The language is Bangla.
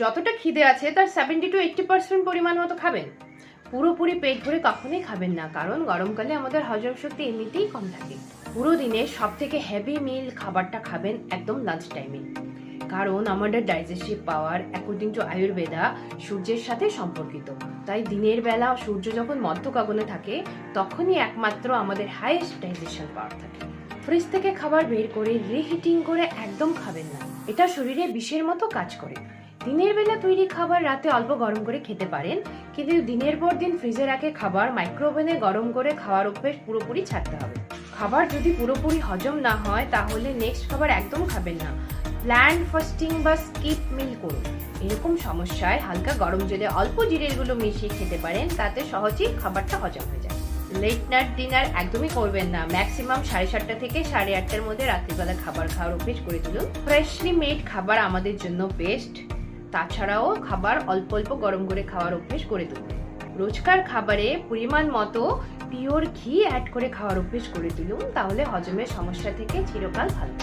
যতটা খিদে আছে, তার সেভেন্টি টু এইটটি পার্সেন্ট পরিমাণ মতো খাবেন। পুরোপুরি পেট ভরে কখনোই খাবেন না, কারণ গরমকালে আমাদের হজম শক্তি এমনিতেই কম থাকে। পুরো দিনে সব থেকে হেভি মিল খাবারটা খাবেন একদম লাঞ্চ টাইমে কারণ আমাদের digestive power according to Ayurveda সূর্যের সাথে সম্পর্কিত। তাই দিনের বেলা সূর্য যখন মধ্য গগনে থাকে, তখনই একমাত্র আমাদের হাইয়েস্ট ডাইজেশন পাওয়ার থাকে। ফ্রিজ থেকে খাবার বের করে রিহিটিং করে একদম খাবেন না। এটা শরীরে বিষের মতো কাজ করে। দিনের বেলা তৈরি খাবার রাতে অল্প গরম করে খেতে পারেন, কিন্তু দিনের পর দিন ফ্রিজে রাখে খাবার, মাইক্রোওভেনে গরম করে খাওয়ার অভ্যেস পুরোপুরি ছাড়তে হবে। খাবার যদি পুরোপুরি হজম না হয়, তাহলে নেক্সট খাবার একদম খাবেন না। প্ল্যান ফাস্টিং বা স্কিপ মিল করুন। এরকম সমস্যায় হালকা গরম জলে অল্প জিরেরগুলো মিশিয়ে খেতে পারেন, তাতে সহজেই খাবারটা হজম হয়ে যায়। লেট নাইট ডিনার একদমই করবেন না। ম্যাক্সিমাম সাড়ে সাতটা থেকে সাড়ে আটটার মধ্যে রাত্রিবেলা খাবার খাওয়ার অভ্যেস করে তুলুন। ফ্রেশলি মেড খাবার আমাদের জন্য বেস্ট তাছাড়াও খাবার অল্প অল্প গরম করে খাওয়ার অভ্যেস করে তুলুন রোজকার খাবারে পরিমাণ মতো পিওর ঘি অ্যাড করে খাওয়ার অভ্যেস করে তুলুন, তাহলে হজমের সমস্যা থেকে চিরকাল ভালো।